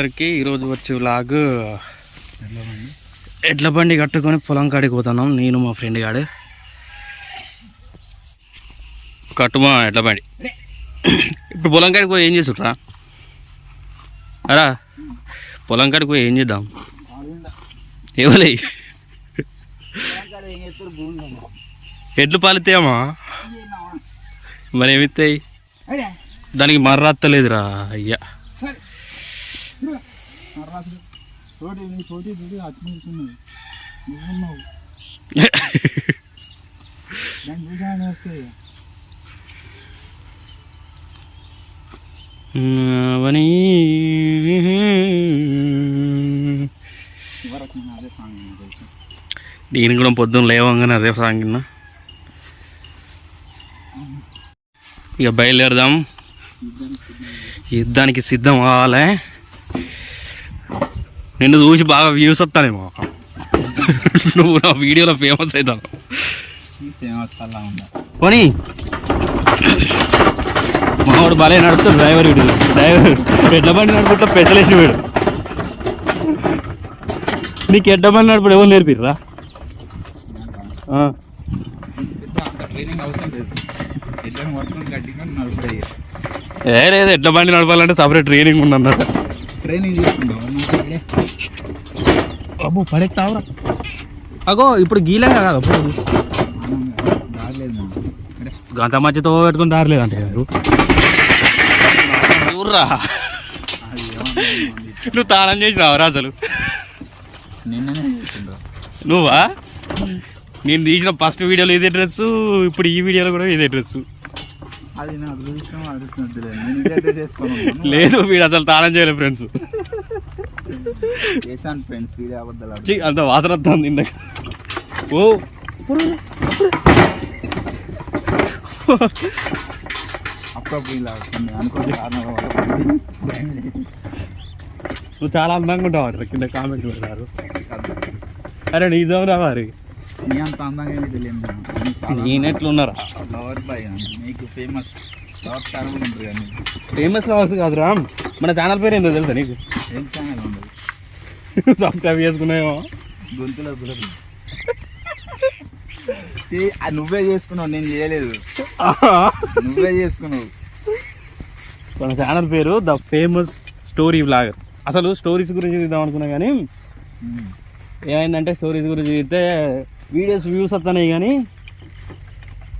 అందరికీ ఈరోజు వచ్చే వ్లాగ్ ఎడ్ల బండి కట్టుకొని పొలం కాడికి పోతున్నాం. నేను మా ఫ్రెండ్ గాడు. కట్టుమా ఎడ్ల బండి. ఇప్పుడు పొలం కాడికి పోయి ఏం చేసుట్రా అరా పొలం కాడికి పోయి ఏం చేద్దాం? ఇవ్వలే ఎడ్లు పాలితేమా మరి ఏమిస్తాయి దానికి మర్రత్తలేదురా అయ్యా. తోటి నీ తోటి చూడు నువ్వున్నావు దాన్ని చూసాను వస్తాయి అవని వరకు నేను అదే సాంగ్ నేను కూడా పొద్దున్న లేవంగానే అదే సాంగిన ఇక బయలుదేరదాం. యుద్ధానికి సిద్ధం కావాలి నిన్ను చూసి బాగా వ్యూస్ వస్తానేమో. నువ్వు నా వీడియోలో ఫేమస్ అవుతాను పోనీ. మావాడు బాలే నడుపుతాడు డ్రైవర్ వీడు. డ్రైవర్ ఎడ్ల బండి నడుపుతా పెసలేసి వీడు. నీకు ఎడ్ల బండి నడుపుడు ఎవరు నేర్పిర్రా? లేదు ఏ లేదు ఎడ్ల బండి నడపాలంటే సపరేట్ ట్రైనింగ్ ఉందన్నారు. ట్రైనింగ్ అబ్బో పడెత్తావురా అగో ఇప్పుడు గీలేగా కదా అప్పుడు గంట మధ్యతో పెట్టుకుని దారలేదంటే ఊర్రా నువ్వు తాళం చేసినావురా అసలు? నువ్వా? నేను తీసిన ఫస్ట్ వీడియోలో ఇదే డ్రెస్ ఇప్పుడు ఈ వీడియోలో కూడా ఇదే డ్రెస్ లేదు వీడు అసలు తాళం చేయలేదు ఫ్రెండ్స్. చేశాను ఫ్రెండ్స్ వీడియో అబద్ధాలు ఆడు. అంత వాసన వస్తుంది ఇందాక. ఓ. అప్పుడప్పుడు ఇలా అనుకోని. నువ్వు చాలా అందంగా ఉంటావు కింద కామెంట్ పెడతారు. అరే నిజం రా మరి. నీ అంత అందంగా ఏమీ తెలియదు నేనెట్లున్నారా లవర్ బాయ్ నీకు ఫేమస్ ఫేమస్ లవర్స్ కాదురా. మన ఛానల్ పేరు ఏందో తెలుసా నీకు? ఏం ఛానల్ సబ్స్క్రైబ్ చేసుకున్నాయేమో గొంతులో గురదు నువ్వే చేసుకున్నావు నేను చేయలేదు. నువ్వే చేసుకున్నావు. మన ఛానల్ పేరు ద ఫేమస్ స్టోరీ బ్లాగర్ అసలు స్టోరీస్ గురించి చూద్దాం అనుకున్నా కానీ. ఏమైందంటే స్టోరీస్ గురించి చూస్తే వీడియోస్ వ్యూస్ వస్తున్నాయి కానీ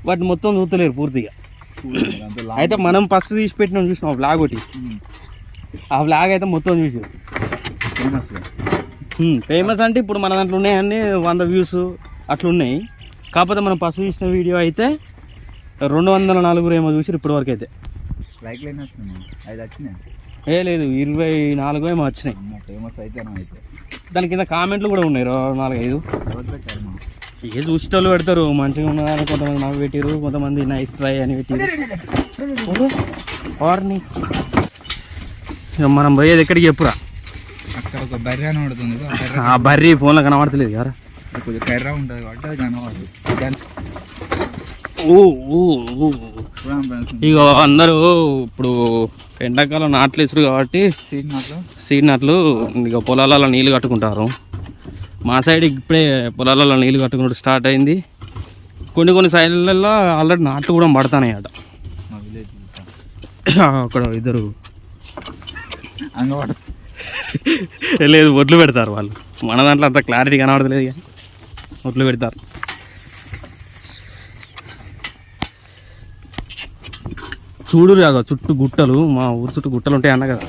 వాటిని మొత్తం చూస్తలేరు పూర్తిగా. అయితే మనం ఫస్ట్ తీసి పెట్టినాం చూసినాం బ్లాగ్ ఒకటి? ఉమ్. ఆ బ్లాగ్ అయితే మొత్తం చూసారు ఫేమస్ ఫేమస్ అంటే ఇప్పుడు మన దాంట్లో ఉన్నాయన్నీ వంద వ్యూస్ అట్లున్నాయి. కాకపోతే మనం ఫస్ట్ చూసిన వీడియో అయితే రెండు వందల నలుగురు ఏమో చూసి ఇప్పటి వరకు అయితే లైక్ లేని వచ్చినాయి ఐదు వచ్చినాయి. ఏ లేదు ఇరవై నాలుగు ఏమో వచ్చినాయి. ఫేమస్ అయితే అయితే. దాని కింద కామెంట్లు కూడా ఉన్నాయి ఎవరు పెట్టారు మనం ఏ చూసేటోళ్ళు పెడతారు మంచిగా ఉన్నదని కొంతమంది నాకు పెట్టారు కొంతమంది నైస్ ట్రై అని పెట్టారు మనం పోయేది ఎక్కడికి చెప్పురా? అక్కడ ఒక బర్రె ఆ బర్రె ఆ బర్రీ ఫోన్లో కనబడతలేదు కదా. కొంచెం కర్ర ఉంటుంది కాబట్టి అది కనబడదు. ఇక అందరూ ఇప్పుడు ఎండాకాలం నాట్లు వేసురు కాబట్టి నాట్లో? సీడ్ నాట్లు ఇక పొలాలలో నీళ్ళు కట్టుకుంటారు. మా సైడ్ ఇప్పుడే పొలాలలో నీళ్ళు కట్టుకున్నట్టు స్టార్ట్ అయింది. కొన్ని కొన్ని సైడ్లలో ఆల్రెడీ నాట్లు కూడా పడతాయి అట. మా విలేజ్ అక్కడ ఇద్దరు. అంగవాడు లేదు ఒడ్లు పెడతారు వాళ్ళు. మన దాంట్లో అంత క్లారిటీ కనబడలేదు కానీ ఒడ్లు పెడతారు. చూడు కాదు చుట్టూ గుట్టలు మా ఊరు చుట్టూ గుట్టలు ఉంటాయి అన్న కదా.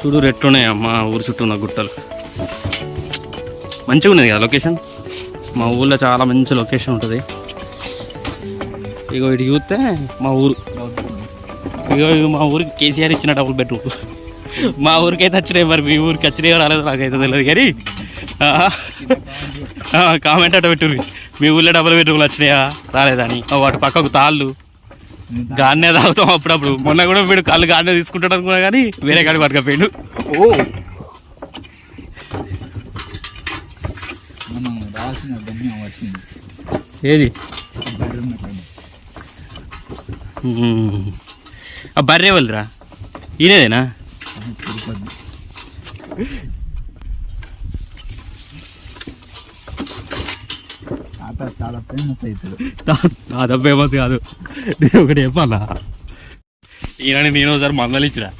చూడు ఎట్లున్నాయి మా ఊరు చుట్టూ ఉన్న గుట్టలు. మంచిగా ఉన్నది కదా లొకేషన్ మా ఊళ్ళో చాలా మంచి లొకేషన్ ఉంటుంది. ఇగో ఇటు చూస్తే మా ఊరు. ఇగో ఇగో మా ఊరికి కేసీఆర్ ఇచ్చిన డబుల్ బెడ్రూమ్ మా ఊరికి అయితే వచ్చినాయి మరి మీ ఊరికి వచ్చినాయో రాలేదు నాకైతే తెలియదు. కానీ కామెంట్ అట్ట పెట్టు. మీ ఊళ్ళో డబుల్ బెడ్రూమ్లు వచ్చినాయా? రాలేదని. వాటి పక్కకు తాళ్ళు. గాన్నే తాగుతాం అప్పుడప్పుడు. మొన్న కూడా వీడు కళ్ళు గాన్నే తీసుకుంటాడు అనుకున్నా కానీ వేరే కాడికి పట్టుకపోయాడు. ఓ. ఏది. ఆ బర్రే వాళ్ళరా ఈయనదేనా? ఉడిపోద్ది చాలా ఫేమస్ కాదు నేను ఒకటి చెప్పాలా ఈయన నేను ఒకసారి మందలిచ్చిరా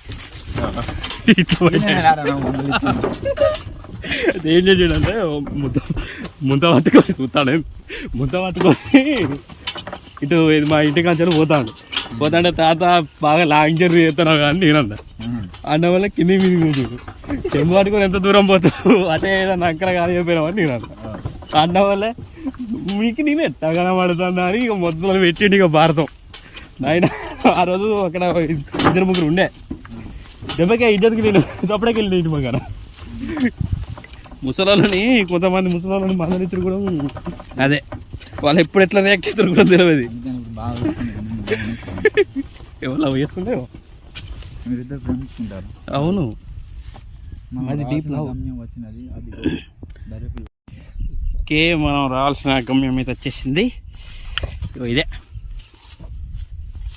ఏం చేసాడంటే ముంత ముంత పట్టుకొని చూస్తాడు ముంత పట్టుకొని ఇటు మా ఇంటికి కాంచాలు పోతాడు పోతాంటే తాత బాగా లాంగ్ జర్నీ చేస్తున్నావు కానీ నేనన్నా. అన్న వల్ల కింది మీద కూర్చుడు చెంబు పట్టుకొని ఎంత దూరం పోతావు? అటే ఏదన్నా అక్కడ కానీ చెప్పినావని నేను అన్నా అన్న వల్లే మీకు నేను ఎట్టా కనబడుతున్నా అని ఇక మొత్తం పెట్టిండు ఇక భారతం. నాయన ఆ రోజు అక్కడ ఇద్దరు ముగ్గురు ఉండే. దెబ్బకి ఇద్దరికి నేను తప్పటికి వెళ్ళి ఇంటి మగాన ముసలాళ్ళని కొంతమంది ముసలాళ్ళని మందలిచ్చుడు కూడా అదే. వాళ్ళు ఎప్పుడు ఎట్లా రియాక్ట్ అవుతారు కూడా తెలియదు ఎవరు మీరిద్దరు ప్రేమించుకుంటారు. అవును. అది వచ్చినది అది ఓకే మనం రావాల్సిన గమ్యం అయితే వచ్చేసింది. ఇదే.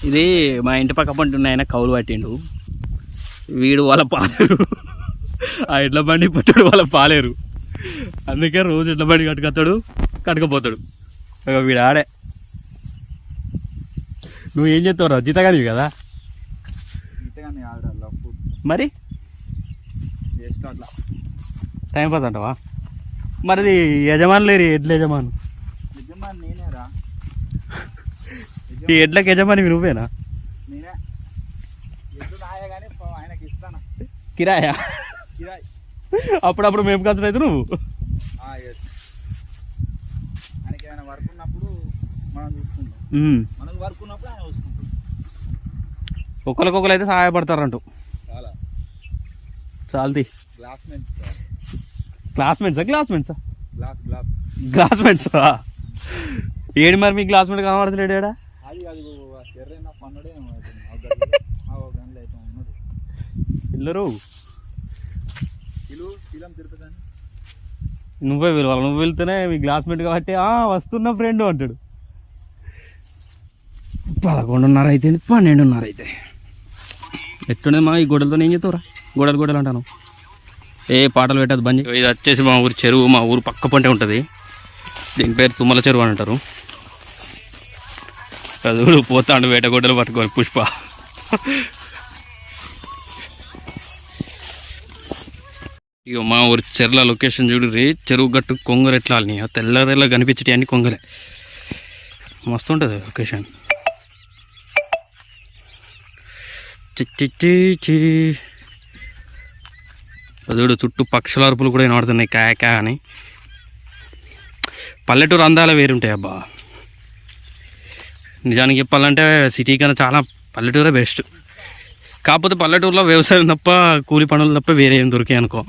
ఇది మా ఇంటి పక్క పంట ఉన్న ఆయన కౌలు పట్టిండు. వీడు వాళ్ళ పాలేరు. ఆ ఎడ్ల బండి పట్టాడు వాళ్ళ పాలేరు. అందుకే రోజు ఎడ్ల బండి కట్టుకొస్తాడు కట్టుకపోతాడు. వీడు ఆడే నువ్వు ఏం చేస్తావు రా? జీతగానివి కదా? మరి? టైం పాస్ అంటావా? మరిది యజమాని లేరు ఎడ్ల యజమాను. ఈ ఎడ్లకి యజమాని నువ్వేనా? కిరాయా? కిరాయి. అప్పుడప్పుడు మేము ఖర్చు అయితే నువ్వు ఏమైనా వర్క్ ఉన్నప్పుడు మనం చూసుకుంటాం ఉమ్. మనకు వర్క్ ఉన్నప్పుడు ఆయన చూసుకుంటాం ఒకరికొకరు అయితే సహాయపడతారంటూ. చాలా. చాలది. గ్లాస్మెంట్ క్లాస్మేట్సా క్లాస్మేట్సా క్లాస్మేట్సా ఏడు మరి మీ క్లాస్మేట్ కనబడతలేడు ఏడా? అది అది ఎర్రైనా పన్నుడే గన్లు అయితే ఉన్నాడు పిల్లరు ఇల్లు శీలం తిరుపతి అని. నువ్వే పిలవాలి. నువ్వు వెళ్తేనే మీ క్లాస్మేట్ కాబట్టి ఆ వస్తున్న ఫ్రెండ్ అంటాడు. పదకొండున్నర అయితే పన్నెండున్నర అయితే ఎట్టుండే మా ఈ గొడవలతో ఏం చెప్తావురా గొడవలు గొడవలు అంటాను. ఏ పాటలు పెట్టదు బంద్ ఇది వచ్చేసి మా ఊరు చెరువు మా ఊరు పక్క పంటే ఉంటుంది. దీని పేరు తుమ్మల చెరువు అని అంటారు. చదువుడు పోతాడు వేట గొడ్డలు పట్టుకొని పుష్ప. ఇక మా ఊరి చెర్ల లొకేషన్ చూడు చెరువు గట్టు కొంగలు ఎట్లా ఆ తెల్లరెల్ల కనిపించటి అన్ని కొంగలే. మస్తు ఉంటుంది లొకేషన్. చూడు చుట్టూ పక్షుల అరుపులు కూడా వినబడుతున్నాయి. కాయ కాయ అని. పల్లెటూరు అందాలు వేరుంటాయి అబ్బా. నిజానికి చెప్పాలంటే సిటీ కన్నా చాలా పల్లెటూరే బెస్ట్. కాకపోతే పల్లెటూరులో వ్యవసాయం తప్ప కూలి పనులు తప్ప వేరే ఏం దొరికాయి అనుకో.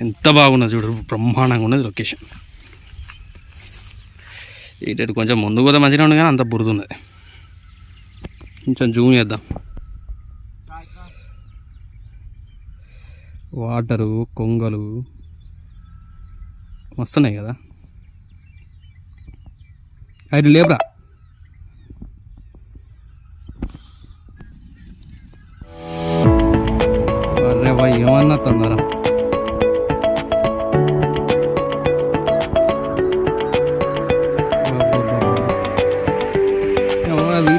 ఎంత బాగున్నది చూడు బ్రహ్మాండంగా ఉన్నది లొకేషన్. ఇటు కొంచెం ముందు కూడా మంచిగా ఉంది కానీ అంత బురద ఉన్నది. కొంచెం జూమ్ చేద్దాం. వాటరు కొంగలు వస్తున్నాయి కదా. ఐదు లేబరా అరే ఏమన్నా తొందర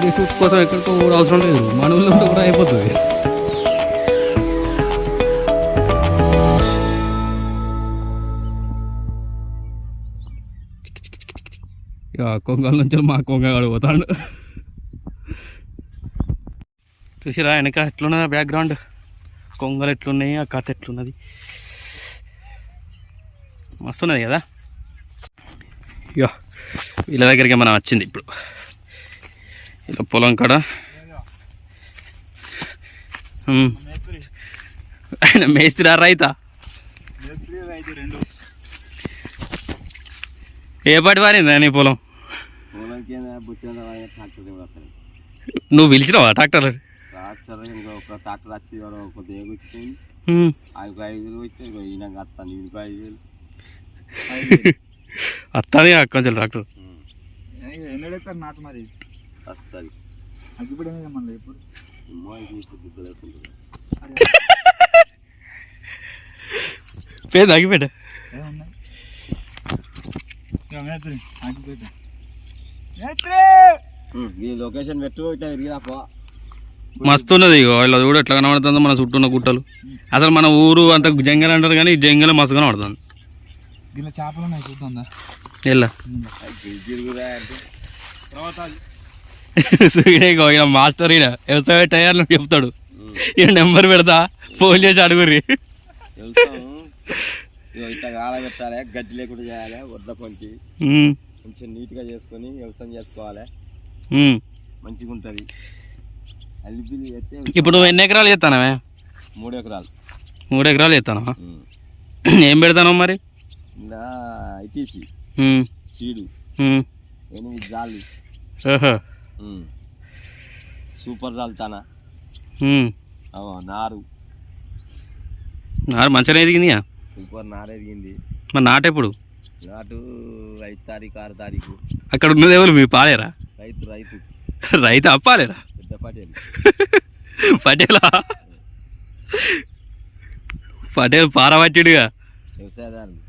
వీడియో షూట్స్ కోసం ఎక్కడికో కూడా అవసరం లేదు మన ఊళ్ళో కూడా అయిపోతుంది. ఇక కొంగల నుంచి మా కొంగగాడు పోతాడు. చూసిరా వెనక ఎట్లున్నది బ్యాక్గ్రౌండ్ కొంగలు ఎట్లున్నాయి ఆ కథ ఎట్లున్నది? మస్తున్నది కదా? ఇక వీళ్ళ దగ్గరికి మనం వచ్చింది ఇప్పుడు. ఇలా పొలం కాడ. ఆయన మేస్త్రి రైతా? రైతు రెండు ఏ పాటి వారిందా నీ పొలం? పొలంకి నువ్వు పిలిచినావా ట్రాక్టర్ అత్తాది ట్రాక్టర్ వచ్చి ఒక వస్తాను కొంచెం ట్రాక్టర్ నాటు మరి? వస్తుంది. అది ఇప్పుడు? ఏమైంది? పేద ఏమున్నాయి ఈ లొకేషన్ పెట్టు ఇట్లా తిరిగిరా పో. మస్తు ఉన్నది ఇగో ఇలా చూడు ఎట్లా కనబడుతుందో మన చుట్టూ ఉన్న గుట్టలు. అసలు మన ఊరు అంత జంగల్ అంటారు కానీ ఈ జంగల్ మస్తు కనబడుతుంది. దీనిలో చేపలు ఉన్నాయి చూద్దాం ఎలా ఈయన మాస్టర్ ఈయన. వ్యవసాయ టైర్లు చెప్తాడు. ఈయన నెంబర్ పెడతా ఫోన్ చేసి అడుగురి వ్యవసాయం ఇగో ఇట్లా కాల పెట్టాలి గడ్డి లేకుండా చేయాలి వడ్ల పొంచి. కొంచెం నీట్గా చేసుకొని వ్యవసాయం చేసుకోవాలి. మంచిగా ఉంటుంది. అల్లిపిల్లి చేస్తే ఇప్పుడు నువ్వు ఎన్ని ఎకరాలు చేస్తానవే? మూడు ఎకరాలు. మూడు ఎకరాలు చేస్తానా. ఏం పెడతాను మరి? ఇలా ఐటీసీ ఉమ్, సీడు. ఎనిమిది జాలు. సూపర్ జాలు తన ఉమ్. నారు. నారు మంచిగా ఎదిగిందిగా సూపర్ నారు ఎదిగింది. మరి నాటెప్పుడు నాటు ఐదు తారీఖు ఆరు తారీఖు. అక్కడ ఉన్నది ఎవరు? మీ పాలేరా? రైతు రైతు. రైతు అప్పాలేరా పెద్ద పటేల్. పటేలా? పటేల్ పారవచ్చుడుగా వ్యవసాయదారులు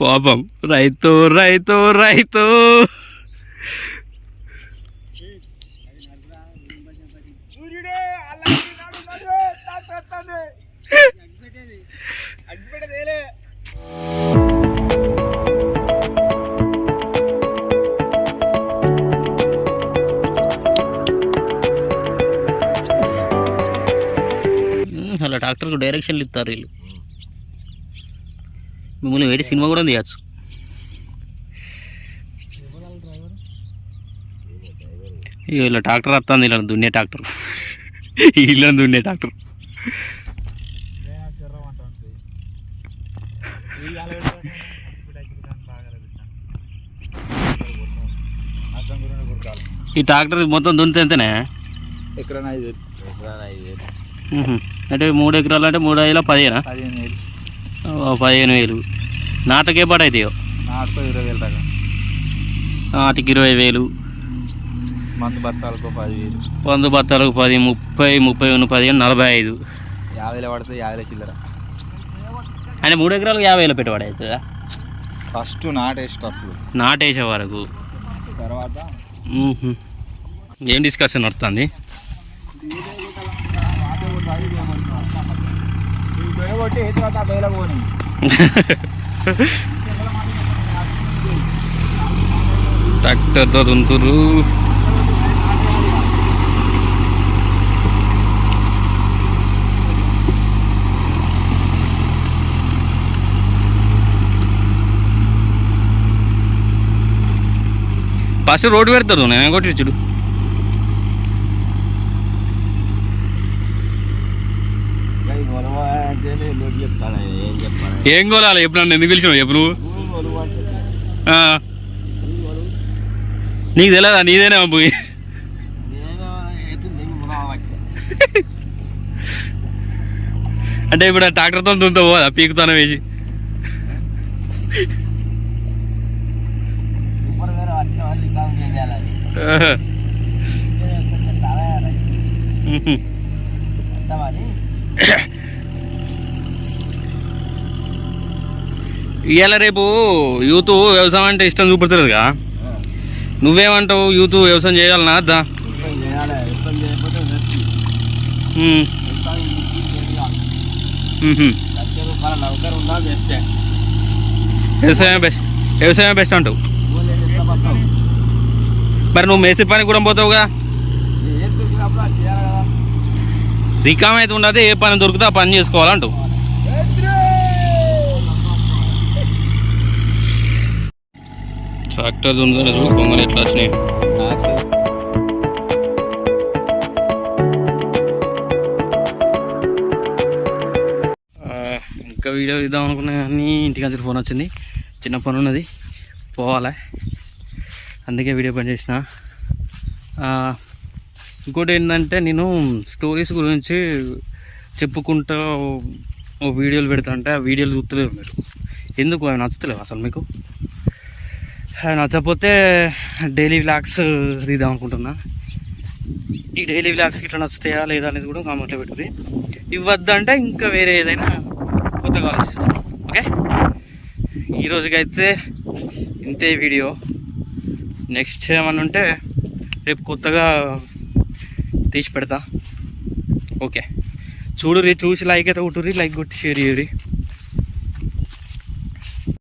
పాపం. రైతు రైతు రైతు. అలా డాక్టర్కు డైరెక్షన్లు ఇస్తారు వీళ్ళు. మిమ్మల్ని వేరే సినిమా కూడా తీయచ్చు. ఇలా ట్రాక్టర్ వస్తుంది ఇలా దున్నే ట్రాక్టర్. ఇలా దున్నే ట్రాక్టర్. ఈ ట్రాక్టర్ మొత్తం దున్నితే ఎంతనే? వేలు వేలు. మ్మ్. అంటే మూడు ఎకరాలు అంటే మూడు ఐదుల పదిహేనా? పదిహేను వేలు. పదిహేను వేలు. నాటకే పడైతాయో నాటుకో ఇరవై వేలు దాకా. నాటికి ఇరవై వేలు. మందు బత్తాలకు పది వేలు వంద బత్తాలకు పది ముప్పై ముప్పై ఉన్న పదిహేను నలభై ఐదు. యాభైలో పడితే యాభైలో చిల్లర. అంటే మూడు ఎకరాలకు యాభై వేలు పెట్టుబడి అవుతుందా? ఫస్ట్ నాటేసేటప్పుడు. నాటేసే వరకు. తర్వాత మ్మ్హ. ఏం డిస్కషన్ నడుస్తుంది? కొట్టి ఏ తర్వాత ఆ బయలకు పోనీ. ట్రాక్టర్తో దుంతురు ఫస్ట్ రోడ్డు పెడతారు నేను కొట్టించుడు కానీ మొలవ అంటేనే నోటి చెప్తాను ఆయన, ఏం కోలాలి ఎప్పుడు నన్ను ఎందుకు పిలిచినావు? చెప్పు నువ్వు. నీకు తెలియదా నీదేనా పోయి. అంటే ఇప్పుడు ట్రాక్టర్తో దుంతా పోదా? పీకుతాను వేసి గారు వచ్చిన వాళ్ళు ఇంకా ఏం చేయాలి ఆహా. కొంచెం చాలా మ్మ్హ. ఇస్తామని ఇవాళ రేపు యూత్ వ్యవసాయం అంటే ఇష్టం చూపుతుందిగా నువ్వేమంటావు యూత్ వ్యవసాయం చేయాలనా అద్దా? వ్యవసాయం బెస్టే వ్యవసాయం బెస్ట్ అంటావు. మరి నువ్వు మేస్త్రి పని కూడా పోతావుగా? రికామ్ అయితే ఉండదు ఏ పని దొరికితే ఆ పని చేసుకోవాలంటావు. ట్రాక్టర్ ఉందని లేదు ఎట్లా వచ్చినాయి. ఇంకా వీడియో ఇద్దాం అనుకున్నా కానీ ఇంటికి వచ్చి ఫోన్ వచ్చింది. చిన్న పని ఉన్నది. పోవాలి? అందుకే వీడియో పని చేసిన. ఇంకోటి ఏంటంటే నేను స్టోరీస్ గురించి చెప్పుకుంటూ ఓ వీడియోలు పెడతా అంటే ఆ వీడియోలు చూస్తలేరు మీరు. ఎందుకు అవి నచ్చుతలేవు అసలు మీకు? నచ్చకపోతే డైలీ వ్లాగ్స్ తీద్దాం అనుకుంటున్నా. ఈ డైలీ వ్లాగ్స్ ఇట్లా నచ్చుతాయా లేదా అనేది కూడా కామెంట్లో పెట్టుకుని ఇవ్వద్దంటే ఇంకా వేరే ఏదైనా కొత్తగా ఆలోచిస్తాం. ఓకే? ఈ రోజుకైతే ఇంతే వీడియో. నెక్స్ట్ ఏమన్నా ఉంటే రేపు కొత్తగా తీసి పెడతా. ఓకే. చూడురి చూసి లైక్ అయితే కొట్టుర్రి లైక్ కొట్టి షేర్ చేయరి